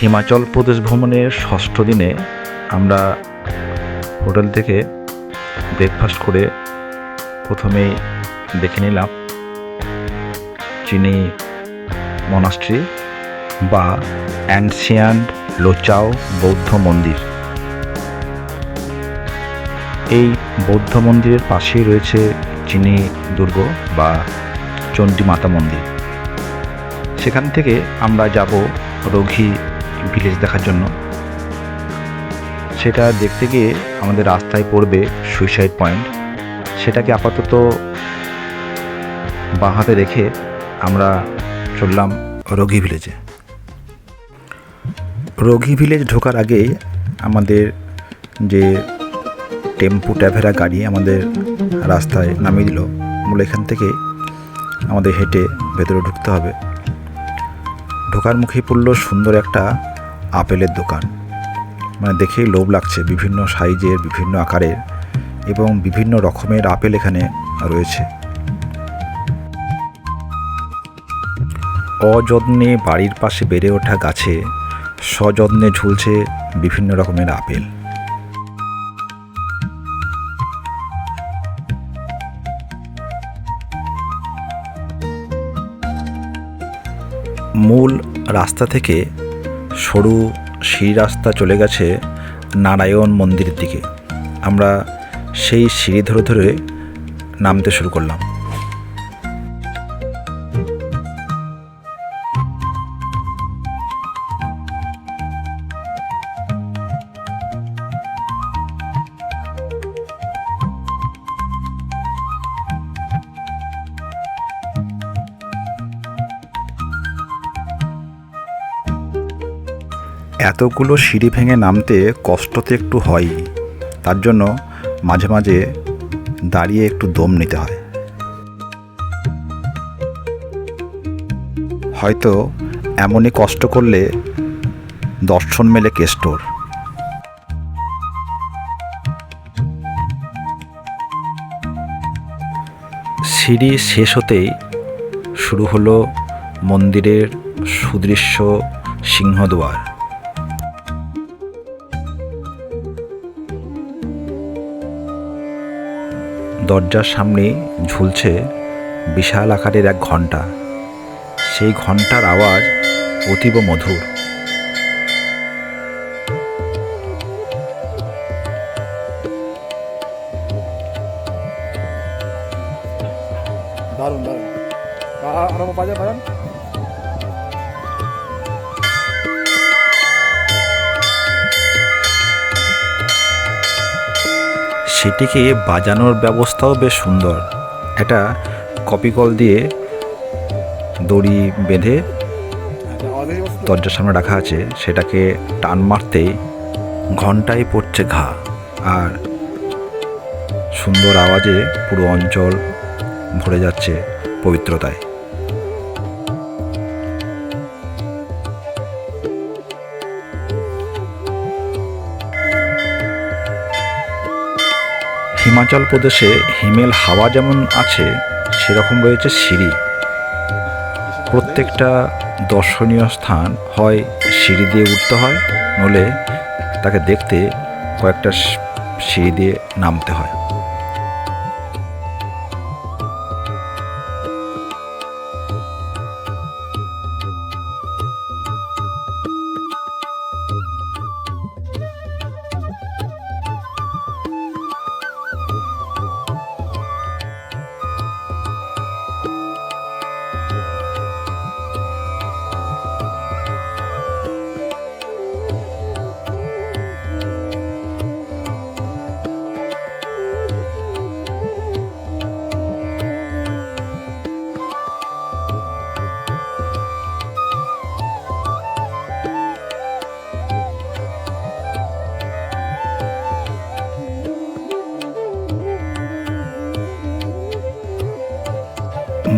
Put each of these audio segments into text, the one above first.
হিমাচল প্রদেশ ভ্রমণের ষষ্ঠ দিনে আমরা হোটেল থেকে ব্রেকফাস্ট করে প্রথমেই দেখে নিলাম চিনি মনাস্ট্রি বা অ্যানসিয়ান্ট লোচাও বৌদ্ধ মন্দির। এই বৌদ্ধ মন্দিরের পাশেই রয়েছে চিনি দুর্গ বা চণ্ডী মাতা মন্দির। সেখান থেকে আমরা যাব রঘি ভিলেজ দেখার জন্য। সেটা দেখতে গিয়ে আমাদের রাস্তায় পড়বে সুইসাইড পয়েন্ট সেটাকে আপাতত বাঁ হাতে রেখে আমরা চললাম রোগী ভিলেজে রোগী ভিলেজ ঢোকার আগেই আমাদের যে টেম্পু ট্যাভেরা গাড়ি আমাদের রাস্তায় নামিয়ে দিল মূল এখান থেকে আমাদের হেঁটে ভেতরে ঢুকতে হবে। ঢোকার মুখে পড়ল সুন্দর একটা আপেলের দোকান। মানে দেখেই লোভ লাগছে বিভিন্ন সাইজের, বিভিন্ন আকারের এবং বিভিন্ন রকমের আপেল এখানে রয়েছে। অযত্নে বাড়ির পাশে বেড়ে ওঠা গাছে সযত্নে ঝুলছে বিভিন্ন রকমের আপেল। মূল রাস্তা থেকে সরু সিঁড়ি রাস্তা চলে গেছে নারায়ণ মন্দিরের দিকে। আমরা সেই সিঁড়ি ধরে ধরে নামতে শুরু করলাম। এতগুলো সিঁড়ি ভেঙে নামতে কষ্ট তো একটু হয়ই। তার জন্য মাঝে মাঝে দাঁড়িয়ে একটু দম নিতে হয়। হয়তো এমনই কষ্ট করলে দর্শন মেলে কেষ্টর। সিঁড়ি শেষ হতেই শুরু হলো মন্দিরের সুদৃশ্য সিংহদুয়ার। দরজার সামনে ঝুলছে বিশাল আকারের এক ঘণ্টা। সেই ঘণ্টার আওয়াজ অতীব মধুর। সেটিকে বাজানোর ব্যবস্থাও বেশ সুন্দর এটা কপিকল দিয়ে দড়ি বেঁধে? দরজার সামনে রাখা আছে, সেটাকে টান মারতেই ঘন্টায় পড়ছে ঘা আর সুন্দর আওয়াজে পুরো অঞ্চল ভরে যাচ্ছে পবিত্রতায় হিমাচল প্রদেশে হিমেল হাওয়া যেমন আছে, সেরকম রয়েছে সিঁড়ি। প্রত্যেকটা দর্শনীয় স্থান হয় সিঁড়ি দিয়ে উঠতে হয় নলে তাকে দেখতে কয়েকটা সিঁড়ি দিয়ে নামতে হয়।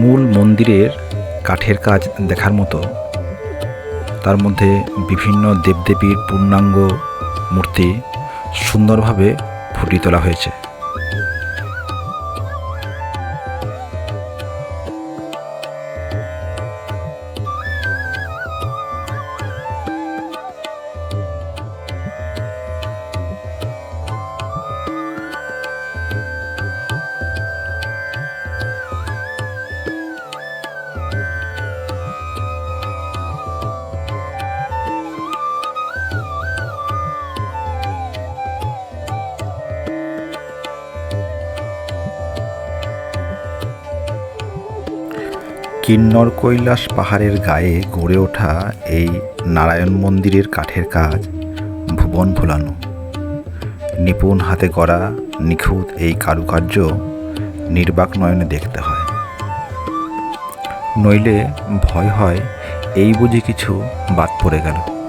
মূল মন্দিরের কাঠের কাজ দেখার মতো। তার মধ্যে বিভিন্ন দেবদেবীর পূর্ণাঙ্গ মূর্তি সুন্দরভাবে ফুটিয়ে তোলা হয়েছে। কিন্নর কৈলাস পাহাড়ের গায়ে গড়ে ওঠা এই নারায়ণ মন্দিরের কাঠের কাজ ভুবন ভোলানো। নিপুণ হাতে গড়া নিখুঁত এই কারুকার্য নির্বাক নয়নে দেখতে হয়। নইলে ভয় হয়, এই বুঝি কিছু বাদ পড়ে গেল।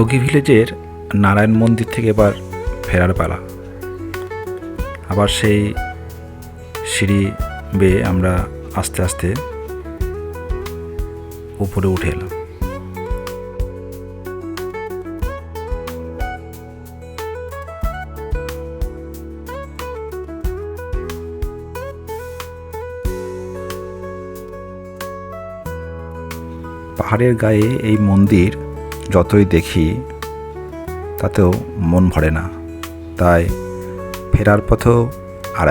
রোগী ভিলেজের নারায়ণ মন্দির থেকে এবার ফেরার পালা। আবার সেই সিঁড়ি বেয়ে আমরা আস্তে আস্তে উপরে উঠে এলাম। পাহাড়ের গায়ে এই মন্দির যতই দেখি তাতেও মন ভরে না। তাই ফেরার পথেও আর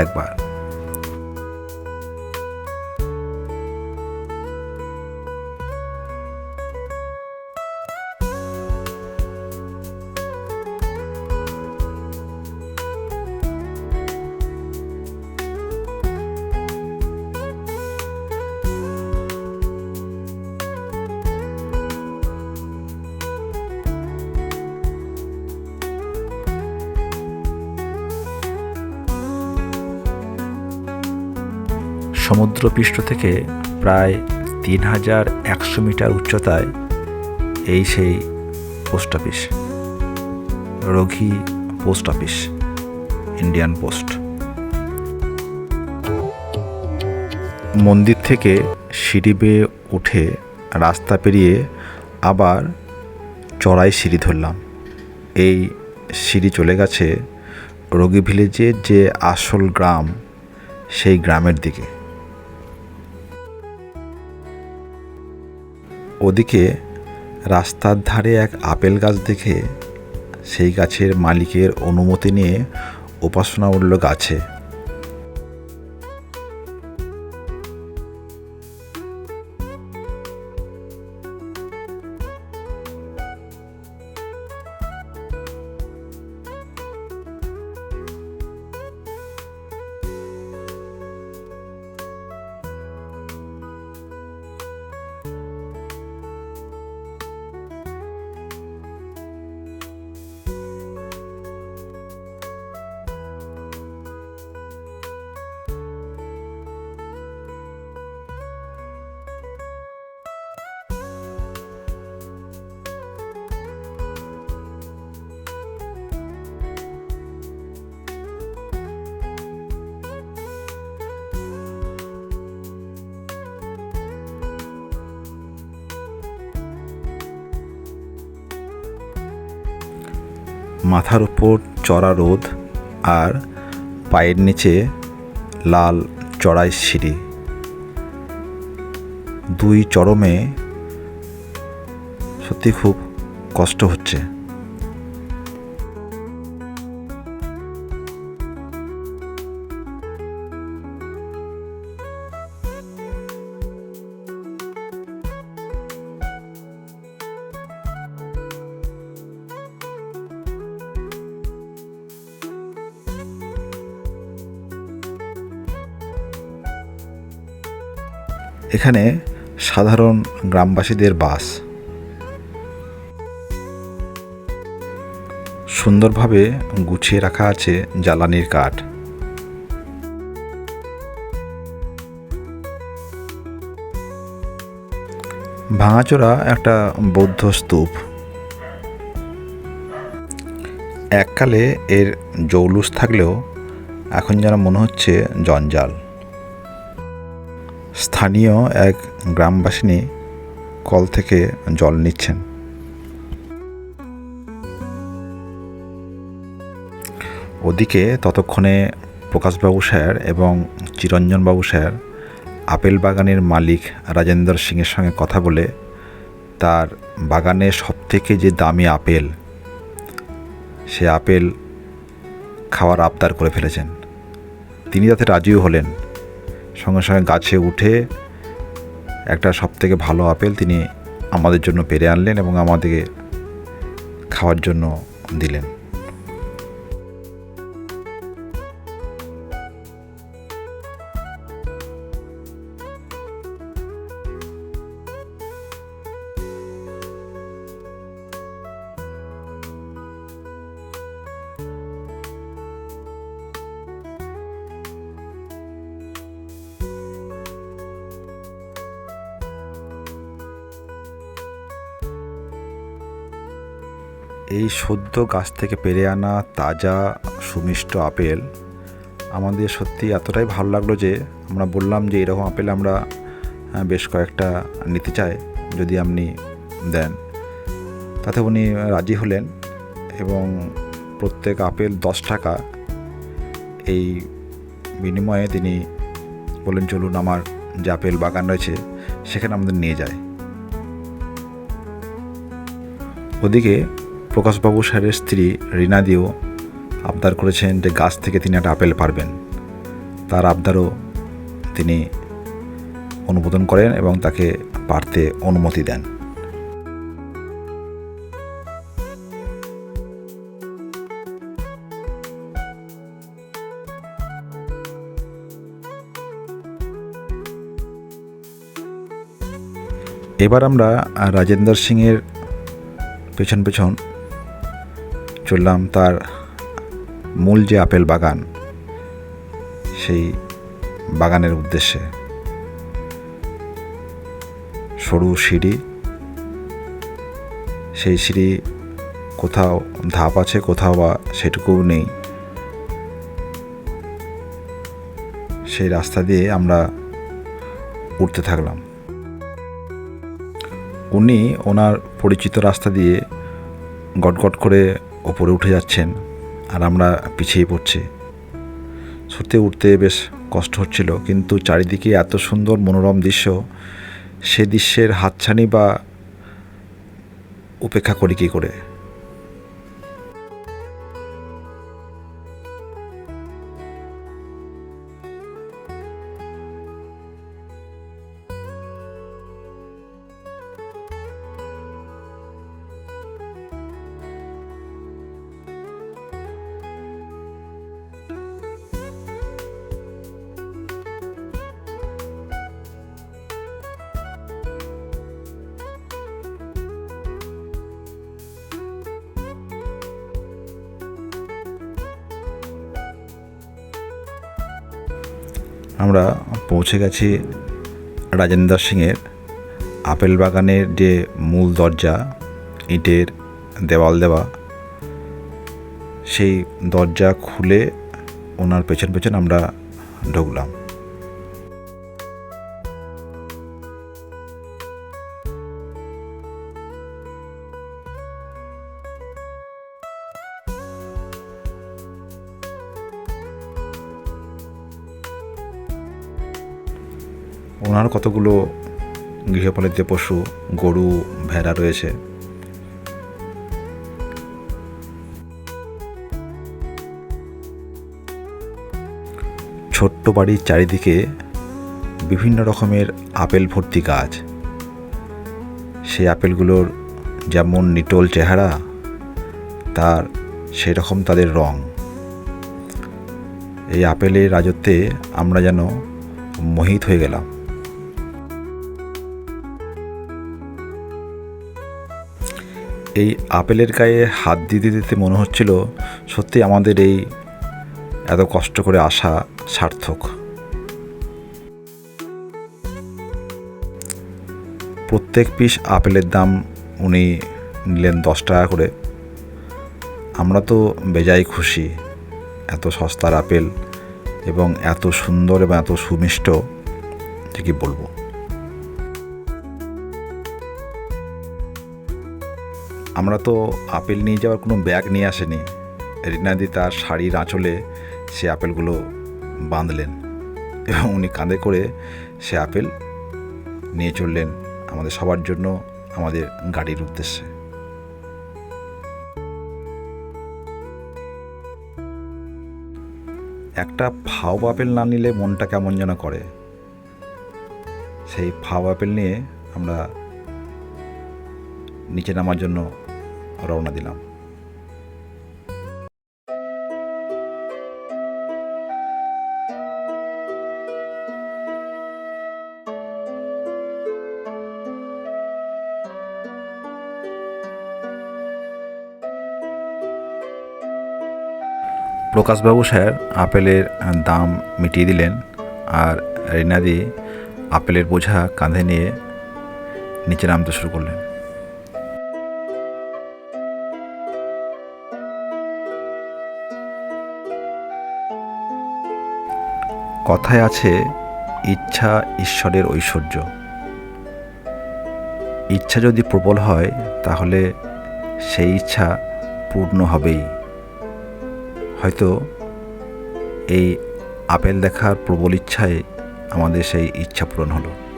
সমুদ্রপৃষ্ঠ থেকে প্রায় তিন হাজার একশো মিটার উচ্চতায় এই সেই পোস্ট অফিস। রঘি পোস্ট অফিস, ইন্ডিয়ান পোস্ট। মন্দির থেকে সিঁড়ি বেয়ে উঠে রাস্তা পেরিয়ে আবার চড়াই সিঁড়ি ধরলাম। এই সিঁড়ি চলে গেছে রোগী ভিলেজের যে আসল গ্রাম, সেই গ্রামের দিকে। ওদিকে রাস্তার ধারে এক আপেল গাছ দেখে সেই গাছের মালিকের অনুমতি নিয়ে উপাসনা উঠল গাছে। মাথার উপর চড়া রোদ আর পায়ের নিচে লাল চড়াই সিঁড়ি। দুই চরমে সত্যি খুব কষ্ট হচ্ছে। এখানে সাধারণ গ্রামবাসীদের বাস। সুন্দরভাবে গুছিয়ে রাখা আছে জ্বালানির কাঠ। ভাঙাচোরা একটা বৌদ্ধ স্তূপ। এককালে এর জৌলুস থাকলেও এখন যেন মনে হচ্ছে জঞ্জাল। স্থানীয় এক গ্রামবাসিনী কল থেকে জল নিচ্ছেন। ওদিকে ততক্ষণে প্রকাশবাবু স্যার এবং চিরঞ্জনবাবু স্যার আপেল বাগানের মালিক রাজেন্দ্র সিংয়ের সঙ্গে কথা বলে তার বাগানে সবথেকে যে দামি আপেল, সে আপেল খাওয়ার আবদার করে ফেলেছেন। তিনি তাতে রাজিও হলেন। সঙ্গে সঙ্গে গাছে উঠে একটা সবথেকে ভালো আপেল তিনি আমাদের জন্য পেরে আনলেন এবং আমাদেরকে খাওয়ার জন্য দিলেন। এই সদ্য গাছ থেকে পেরে আনা তাজা, সুমিষ্ট আপেল আমাদের সত্যি এতটাই ভালো লাগল যে আমরা বললাম যে এরকম আপেল আমরা বেশ কয়েকটা নিতে চাই যদি আপনি দেন। তাতে উনি রাজি হলেন এবং প্রত্যেক আপেল দশ টাকা। এই বিনিময়ে তিনি বললেন, চলুন আমার যে আপেল বাগান রয়েছে সেখানে আমাদের নিয়ে যায়। ওদিকে প্রকাশবাবু স্যারের স্ত্রী রিনাদিও আবদার করেছেন যে গাছ থেকে তিনি একটা আপেল পারবেন। তার আবদারও তিনি অনুমোদন করেন এবং তাকে পারতে অনুমতি দেন। এবার আমরা রাজেন্দ্র সিংয়ের পেছন পেছন চললাম তার মূল যে আপেল বাগান, সেই বাগানের উদ্দেশ্যে। সরু সিঁড়ি, সেই সিঁড়ি কোথাও ধাপ আছে, কোথাও বা সেটুকুও নেই। সেই রাস্তা দিয়ে আমরা উঠতে থাকলাম। উনি ওনার পরিচিত রাস্তা দিয়ে গটগট করে ওপরে উঠে যাচ্ছেন আর আমরা পিছিয়ে পড়ছি। ছুটতে উঠতে বেশ কষ্ট হচ্ছিল, কিন্তু চারিদিকে এত সুন্দর মনোরম দৃশ্য, সে দৃশ্যের হাতছানি বা উপেক্ষা করি কী করে? আমরা পৌঁছে গেছি রাজেন্দ্র সিংয়ের আপেল বাগানের যে মূল দরজা, ইটের দেওয়াল দেওয়া, সেই দরজা খুলে ওনার পেছন পেছন আমরা ঢুকলাম। ওনার কতগুলো গৃহপালিত পশু, গরু, ভেড়া রয়েছে? ছোট্ট বাড়ির চারিদিকে বিভিন্ন রকমের আপেল ভর্তি গাছ। সেই আপেলগুলোর যেমন নিটোল চেহারা, তার সেরকম তাদের রং। এই আপেলের রাজত্বে আমরা যেন মোহিত হয়ে গেলাম। এই আপেলের গায়ে হাত দিতে দিতে মনে হচ্ছিল সত্যি আমাদের এই এত কষ্ট করে আসা সার্থক। প্রত্যেক পিস আপেলের দাম উনি নিলেন দশ টাকা করে। আমরা তো বেজায় খুশি, এত সস্তার আপেল এবং এত সুন্দর এবং এত সুমিষ্ট যে কি বলব। আমরা তো আপেল নিয়ে যাওয়ার কোনো ব্যাগ নিয়ে আসেনি। রিনাদি তার শাড়ির আঁচলে সে আপেলগুলো বাঁধলেন এবং উনি কাঁধে করে সে আপেল নিয়ে চললেন আমাদের সবার জন্য আমাদের গাড়ির উদ্দেশ্যে। একটা ফাও আপেল না নিলে মনটা কেমন যেন করে। সেই ফাও আপেল নিয়ে আমরা নিচে নামার জন্য রওনা দিলাম। প্রকাশবাবু স্যার, আপেলের দাম মিটিয়ে দিলেন আর রিনাদি আপেলের বোঝা কাঁধে নিয়ে নিচে নামতে শুরু করলেন। কথায় আছে, ইচ্ছা ঈশ্বরের ঐশ্বর্য। ইচ্ছা যদি প্রবল হয়, তাহলে সেই ইচ্ছা পূর্ণ হবেই। হয়তো এই আপেল দেখার প্রবল ইচ্ছায় আমাদের সেই ইচ্ছা পূরণ হলো।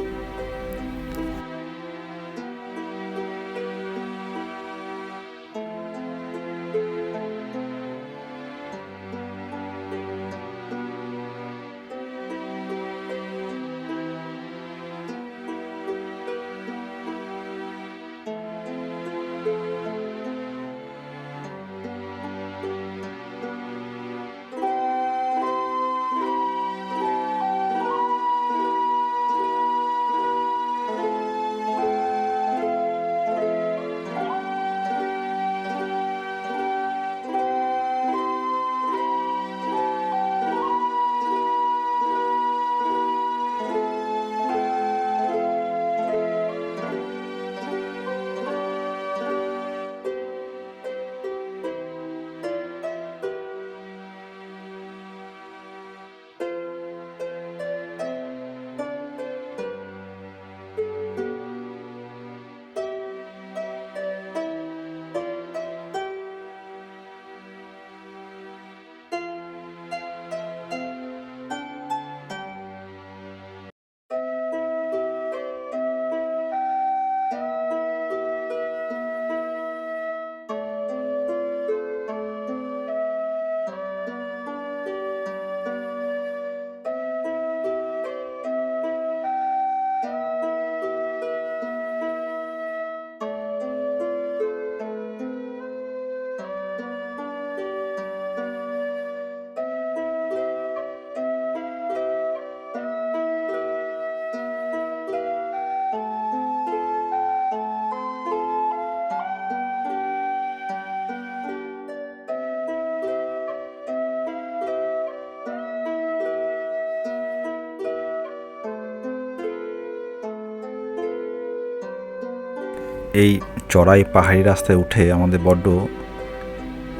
এই চড়াই পাহাড়ি রাস্তায় উঠে আমাদের বড্ড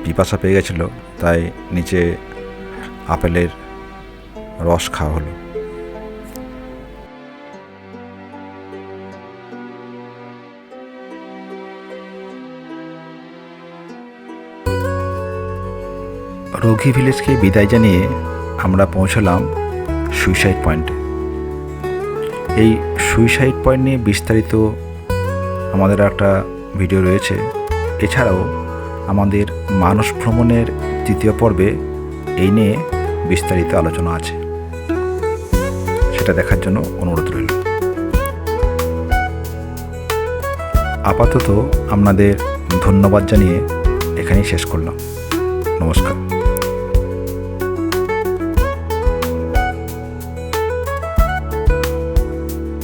পিপাসা পেয়ে গেছিল, তাই নিচে আপেলের রস খাওয়া হলো। রঘি ভিলেজকে বিদায় জানিয়ে আমরা পৌঁছলাম সুইসাইড পয়েন্টে। এই সুইসাইড পয়েন্ট নিয়ে বিস্তারিত আমাদের একটা ভিডিও রয়েছে। এছাড়াও আমাদের মানস ভ্রমণের তৃতীয় পর্বে এই নিয়ে বিস্তারিত আলোচনা আছে। সেটা দেখার জন্য অনুরোধ রইল। আপাতত আপনাদের ধন্যবাদ জানিয়ে এখানেই শেষ করলাম। নমস্কার।